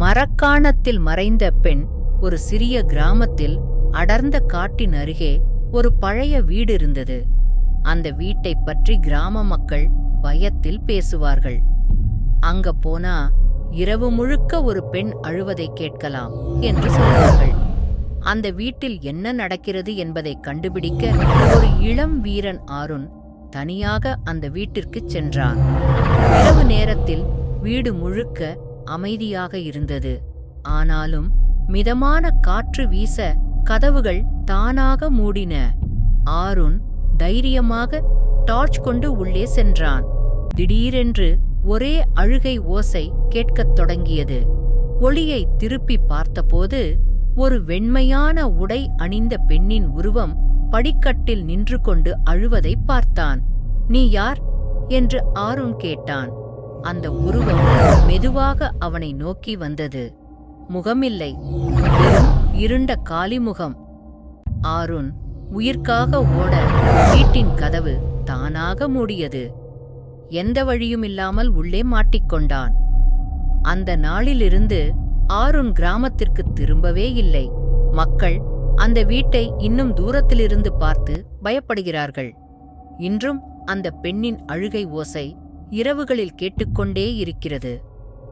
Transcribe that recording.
மரக்காணத்தில் மறைந்த பெண் ஒரு சிறிய கிராமத்தில் அடர்ந்த காட்டின் அருகே ஒரு பழைய வீடு இருந்தது. அந்த வீட்டைப் பற்றி கிராம மக்கள் பயத்தில் பேசுவார்கள். அங்க போனா இரவு முழுக்க ஒரு பெண் அழுவதை கேட்கலாம் என்று சொல்வார்கள். அந்த வீட்டில் என்ன நடக்கிறது என்பதை கண்டுபிடிக்க ஒரு இளம் வீரன் ஆருண் தனியாக அந்த வீட்டிற்குச் சென்றான். இரவு நேரத்தில் வீடு முழுக்க அமைதியாக இருந்தது. ஆனாலும் மிதமான காற்று வீச கதவுகள் தானாக மூடின. ஆருண் தைரியமாக டார்ச் கொண்டு உள்ளே சென்றான். திடீரென்று ஒரே அழுகை ஓசை கேட்கத் தொடங்கியது. ஒளியை திருப்பி பார்த்தபோது ஒரு வெண்மையான உடை அணிந்த பெண்ணின் உருவம் படிக்கட்டில் நின்று கொண்டு அழுவதைப் பார்த்தான். நீ யார்? என்று ஆருண் கேட்டான். அந்த உருவம் மெதுவாக அவனை நோக்கி வந்தது. முகமில்லை. இருண்ட காலிமுகம். ஆருண் உயிர்க்காக ஓட வீட்டின் கதவு தானாக மூடியது. எந்த வழியும் இல்லாமல் உள்ளே மாட்டிக்கொண்டான் அந்த நாளிலிருந்து ஆருண் கிராமத்திற்கு திரும்பவே இல்லை. மக்கள் அந்த வீட்டை இன்னும் தூரத்திலிருந்து பார்த்து பயப்படுகிறார்கள். இன்றும் அந்த பெண்ணின் அழுகை ஓசை இரவுகளில் கேட்டுக்கொண்டே இருக்கிறது.